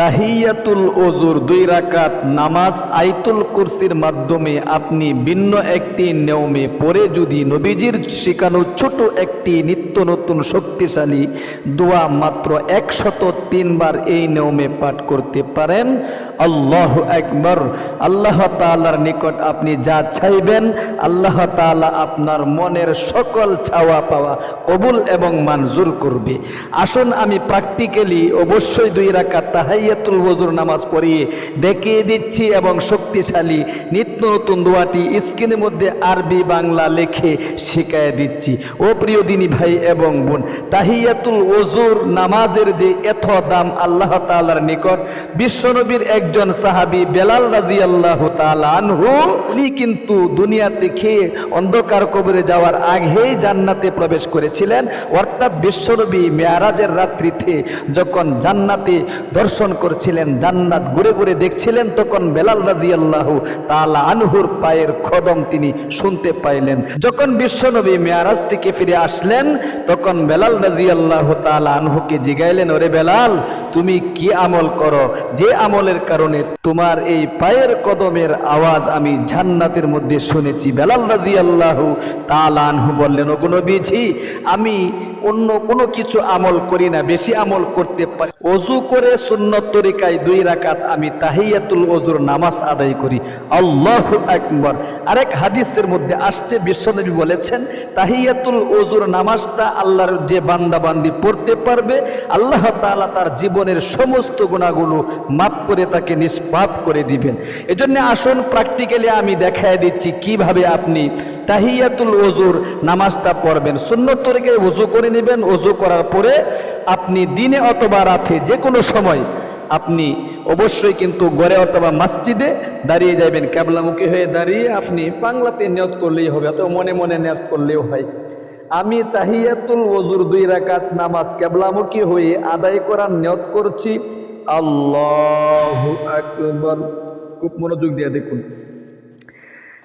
তাহিয়াতুল ওজুর দুই রাকাত নামাজ আইতুল কুরসির মাধ্যমে আপনি ভিন্ন একটি নিয়মে পরে যদি নবীজির শেখানো ছোট একটি নিত্য নতুন শক্তিশালী দোয়া মাত্র একশত তিনবার এই নিয়মে পাঠ করতে পারেন, আল্লাহ একবার আল্লাহ তাআলার নিকট আপনি যা চাইবেন, আল্লাহ তাআলা আপনার মনের সকল ছাওয়া পাওয়া কবুল এবং মঞ্জুর করবে। আসুন আমি প্র্যাকটিক্যালি অবশ্যই দুই রাকাত তাহাইয়াতুল ওযুর নামাজ পড়িয়ে দেখিয়ে দিচ্ছি এবং শক্তিশালী নিত্য নতুন দোয়াটি স্ক্রিনের মধ্যে আরবি বাংলা লেখে শেখায় দিচ্ছি। ও প্রিয় দিনী ভাই এবং বোন, তাহিয়াতুল ওজুর নামাজের যে এত দাম আল্লাহ তাআলার নিকট, বিশ্বনবীর একজন সাহাবী বেলাল রাদিয়াল্লাহু তাআলা আনহু, উনি কিন্তু দুনিয়াতে খেয়ে অন্ধকার কবরে যাওয়ার আগেই জান্নাতে প্রবেশ করেছিলেন। অর্থাৎ বিশ্বনবী মেয়ারাজের রাত্রিতে যখন জান্নাতে দর্শন করছিলেন, জান্নাত ঘুরে ঘুরে দেখছিলেন, তখন বেলাল রাজিয়াল্লাহু তাআলা আনহুর পায়ের কদম তিনি শুনতে পাইলেন। যখন বিশ্বনবী মেয়ারাজ থেকে ফিরে আসলেন, তখন বেলাল রাজিয়াল্লাহু তাআলা আনহুকে জিগাইলেন, ওরে বেলাল, তুমি কি আমল করো? যে আমলের কারণে তোমার এই পায়ের কদমের আওয়াজ আমি জান্নাতের মধ্যে শুনেছি। বেলাল রাজিয়াল্লাহু তাআলা আনহু বললেন ও নবীজি, আমি অন্য কোনো কিছু আমল করি না, বেশি আমল করতে পারি অজু করে সুন্নত তরিকায় দুই রাকাত আমি তাহিয়াতুল অজুর নামাজ আদায় করি। আল্লাহ আকবর। আরেক হাদিসের মধ্যে আসছে, বিশ্বনবী বলেছেন, তাহিয়াতুল অজুর নামাজটা আল্লাহর যে বান্দাবান্দি পড়তে পারবে, আল্লাহ তালা তার জীবনের সমস্ত গুণাগুলো মাফ করে তাকে নিষ্পাপ করে দিবেন। এজন্য আসুন প্র্যাকটিক্যালি আমি দেখায় দিচ্ছি কীভাবে আপনি তাহিয়াতুল অজুর নামাজটা পড়বেন। সুন্নত তরিকায় অজু করে নেবেন অজু করার পরে আপনি দিনে অথবা রাতে যে কোনো সময় আপনি অবশ্যই কিন্তু গড়ে অথবা মসজিদে দাঁড়িয়ে যাবেন ক্যাবলামুখী হয়ে দাঁড়িয়ে আপনি বাংলাতে নিয়ত করলেই হবে অথবা মনে মনে নিয়ত করলেও হয়। আমি তাহিয়াতুল ওজুর দুই রাকাত নামাজ ক্যাবলামুখী হয়ে আদায় করার নিয়ত করছি। আল্লাহ আকবর। খুব মনোযোগ দিয়ে দেখুন।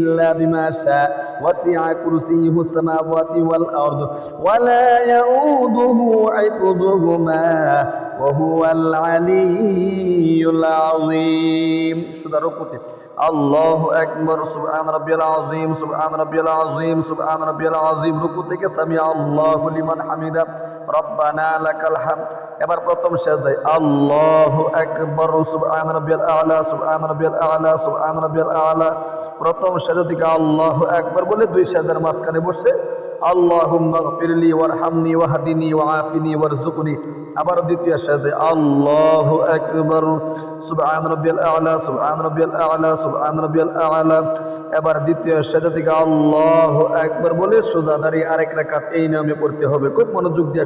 إلا بما شاء وسع كرسيه السماوات والأرض ولا يؤوده حفظهما وهو العلي العظيم شو ركوتي الله أكبر سبحان ربي العظيم سبحان ربي العظيم سبحان ربي العظيم রুকুতে سمع الله لمن حمده রব্বানা লাকাল হামদ। এবার প্রথম সেজদায় আল্লাহু আকবার, সুবহান রাব্বিয়াল আলা, সুবহান রাব্বিয়াল আলা, সুবহান রাব্বিয়াল আলা। প্রথম সেজদা থেকে আল্লাহু আকবার বলে দুই সেজদার মাঝখানে বসে, আল্লাহুম্মা ওয়ারহামনি ওয়াহদিনি ওয়াআফিনি ওয়ারযুকনি। আবার দ্বিতীয় সেজদায় আল্লাহু আকবার, সুবহান রাব্বিয়াল আলা, সুবহান রাব্বিয়াল আলা, সুবহান রাব্বিয়াল আলা। এবার দ্বিতীয় সেজদা থেকে আল্লাহু আকবার বলে সুজাদারি আরেক রাকাত এই নামে পড়তে হবে। খুব মনোযোগ দিয়ে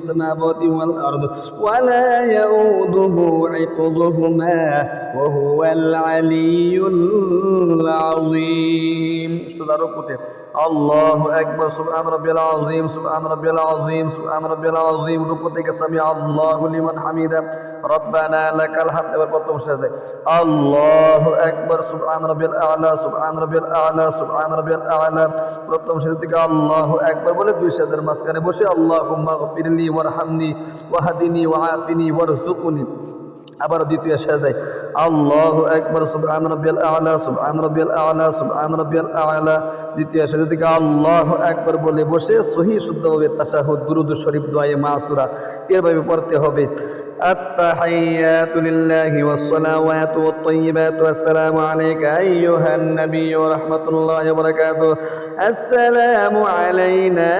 السماوات والأرض ولا يؤوده عقضهما وهو العلي العظيم. আল্লাহু আকবার, সুবহান রাব্বিয়াল আযীম, সুবহান রাব্বিয়াল আযীম, সুবহান রাব্বিয়াল আযীম। রুকু থেকে সামি আল্লাহু লিমান হামিদা। রব্বানা লাকাল হামদ। এবার প্রথম সাথে আল্লাহু আকবার, সুবহান রাব্বিয়াল আ'লা, সুবহান রাব্বিয়াল আ'লা, সুবহান রাব্বিয়াল আ'লা। প্রথম সাথে থেকে আল্লাহু আকবার বলে দুই সাদের মাঝখানে বসে, আল্লাহুম্মা ওয়ারহামনি ওয়াহদিনি ওয়াআফিনি ওয়ারযুকনি। আবার দ্বিতীয় সাজায় আল্লাহ একবার সুবহান রাব্বিয়াল আ'লা সুবহান রাব্বিয়াল আ'লা সুবহান রাব্বিয়াল আ'লা দ্বিতীয় সাজা থেকে আল্লাহ একবার বলে বসে সহি শুদ্ধভাবে তাশাহুদ দুরুদ শরীফ দোয়ায়ে মাসুরা এভাবে পড়তে হবে التحيات لله والصلوات والطيبات والسلام عليك أيها النبي ورحمة الله وبركاته السلام علينا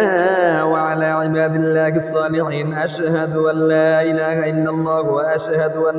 وعلى عباد الله الصالحين أشهد أن لا إله إلا الله وأشهد أن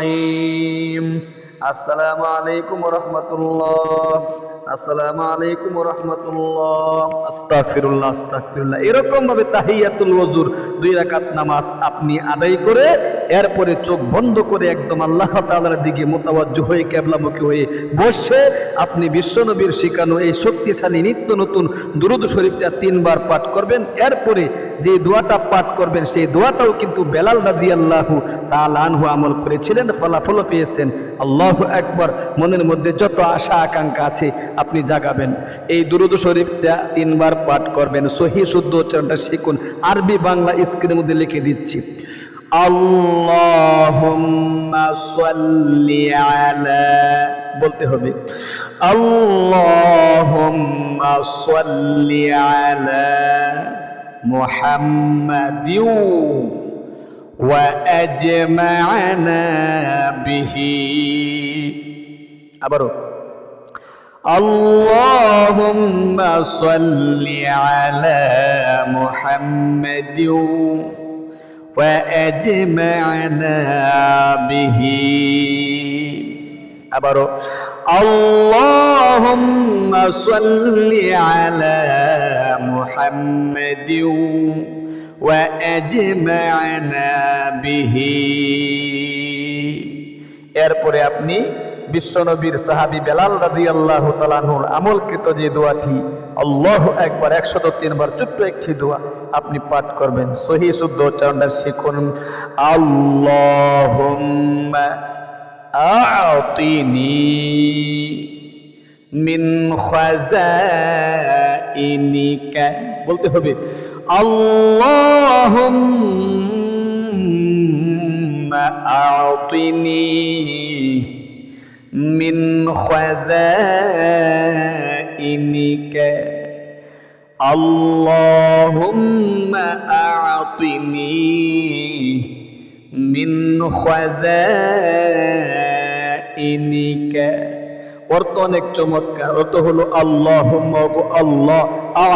الرحيم السلام عليكم ورحمة الله আসসালামু আলাইকুম রহমতুল্লাহ। আস্তাগফিরুল্লাহ আস্তাগফিরুল্লাহ। এরকম ভাবে তাহিয়াতুল ওযুর দুই রাকাত নামাজ আপনি আদায় করে, এরপরে চোখ বন্ধ করে একদম আল্লাহ তাআলার দিকে মোতাবাজ্জ হয়ে, কেবলামুখী হয়ে বসে আপনি বিশ্বনবীর শিখানো এই শক্তিশালী নিত্য নতুন দুরুদ শরীফটা তিনবার পাঠ করবেন। এরপরে যে দোয়াটা পাঠ করবেন, সেই দোয়াটাও কিন্তু বেলাল রাজি আল্লাহু আনহু আমল করেছিলেন ফলাফল পেয়েছেন। আল্লাহ একবার মনের মধ্যে যত আশা, আকাঙ্ক্ষা আছে আপনি জাগাবেন। এই দুরুদ শরীফটা তিনবার পাঠ করবেন। সহি শুদ্ধ উচ্চারণটা শিখুন। আরবি, বাংলা স্ক্রিনের মধ্যে লিখে দিচ্ছি। বলতে হবে। আবারও। اللهم صل على محمد وأجمعنا به আবারও اللهم صل على محمد وأجمعنا به এরপরে আপনি বিশ্বনবীর সাহাবি বেলাল রাজি আল্লাহ তালানুর আমলকৃত যে দোয়াটি, আল্লাহ একবার একশত তিনবার ছোট্ট একটি দোয়া আপনি পাঠ করবেন। সহি শুদ্ধ উচ্চারণটা শিখুন। আল্লাহ মিন খাজাইনিকা বলতে হবে, আল্লাহুম্মা আতিনি من خزائنك اللهم أعطني من خزائنك অর্থ অনেক চমৎকার। অর্থ হলো আল্লাহ আল্লাহ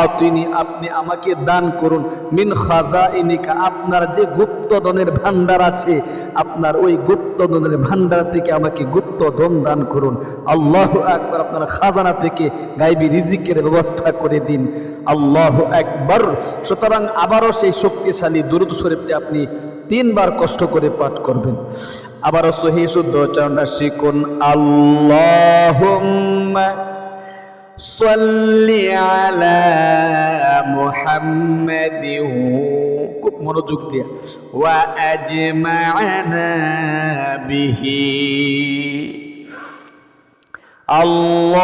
আতিনি আপনি আমাকে দান করুন। মিন খাজা ইনিকা আপনার যে গুপ্তধনের ভান্ডার আছে, আপনার ওই গুপ্তধনের ভান্ডার থেকে আমাকে গুপ্ত গুপ্তধন দান করুন। আল্লাহ একবার আপনার খাজানা থেকে গাইবি রিজিকের ব্যবস্থা করে দিন। আল্লাহ একবার সুতরাং আবারও সেই শক্তিশালী দুরুদ শরীফটি আপনি তিনবার কষ্ট করে পাঠ করবেন। আবারও সহি শুদ্ধ উচ্চারণটা শিখুন আল্লাহুম্মা সাল্লি আলা মুহাম্মাদিন খুব মনোযোগ দিয়া ওয়া আজমা'না বিহি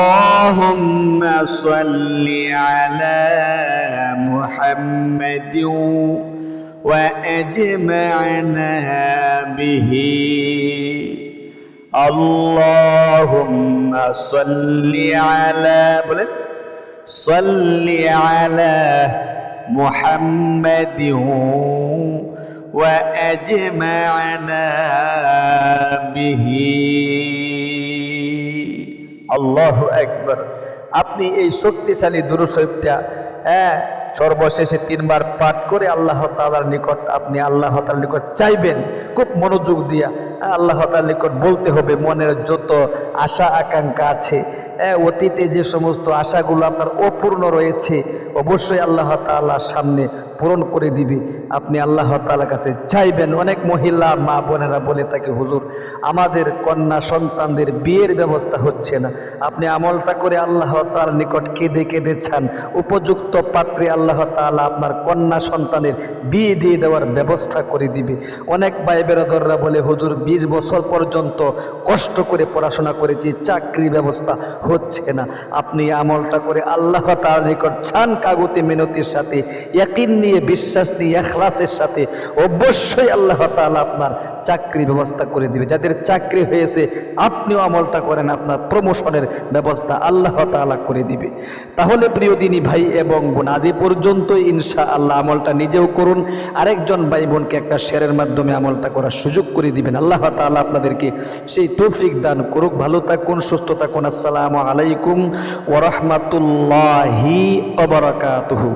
اللهم صل على محمد وأجمعنا به اللهم صل على বলেন صل على محمد وأجمعنا به আল্লাহ একবার আপনি এই শক্তিশালী দুরুশরীফটা হ্যাঁ সর্বশেষে তিনবার পাঠ করে আল্লাহ তালার নিকট, আপনি আল্লাহ তালার নিকট চাইবেন, খুব মনোযোগ দিয়া আল্লাহ তালার নিকট বলতে হবে, মনের যত আশা আকাঙ্ক্ষা আছে অতীতে যে সমস্ত আশাগুলো আপনার অপূর্ণ রয়েছে, অবশ্যই আল্লাহ তাআলার সামনে পূরণ করে দিবে। আপনি আল্লাহ তাআলার কাছে চাইবেন, অনেক মহিলা মা বোনেরা বলে থাকে, হুজুর, আমাদের কন্যা সন্তানদের বিয়ের ব্যবস্থা হচ্ছে না। আপনি আমলটা করে আল্লাহ তাআলার নিকট কেঁদে কেঁদে চান উপযুক্ত পাত্রে আল্লাহ তাআলা আপনার কন্যা সন্তানের বিয়ে দিয়ে দেওয়ার ব্যবস্থা করে দিবে। অনেক ভাই বেরোদররা বলে, হুজুর, বিশ বছর পর্যন্ত কষ্ট করে পড়াশোনা করেছি, চাকরি ব্যবস্থা হচ্ছে না। আপনি আমলটা করে আল্লাহ তার নিকট চান কাগতে মিনতির সাথে একই নিয়ে, বিশ্বাস নিয়ে, এখলাসের সাথে অবশ্যই আল্লাহ তাআলা আপনার চাকরি ব্যবস্থা করে দিবে। যাদের চাকরি হয়েছে, আপনিও আমলটা করেন, আপনার প্রমোশনের ব্যবস্থা আল্লাহ তাআলা করে দিবে। তাহলে প্রিয় দিনী ভাই এবং বোন, আজ পর্যন্তই ইনশা আল্লাহ আমলটা নিজেও করুন। আরেকজন ভাই বোনকে একটা শেয়ারের মাধ্যমে আমলটা করার সুযোগ করে দিবেন। আল্লাহ তালা আপনাদেরকে সেই তৌফিক দান করুক। ভালো থাকুন, সুস্থ থাকুন। আসসালামু আলাইকুম ওরহমতুল্লাহি অবরাকাতুহু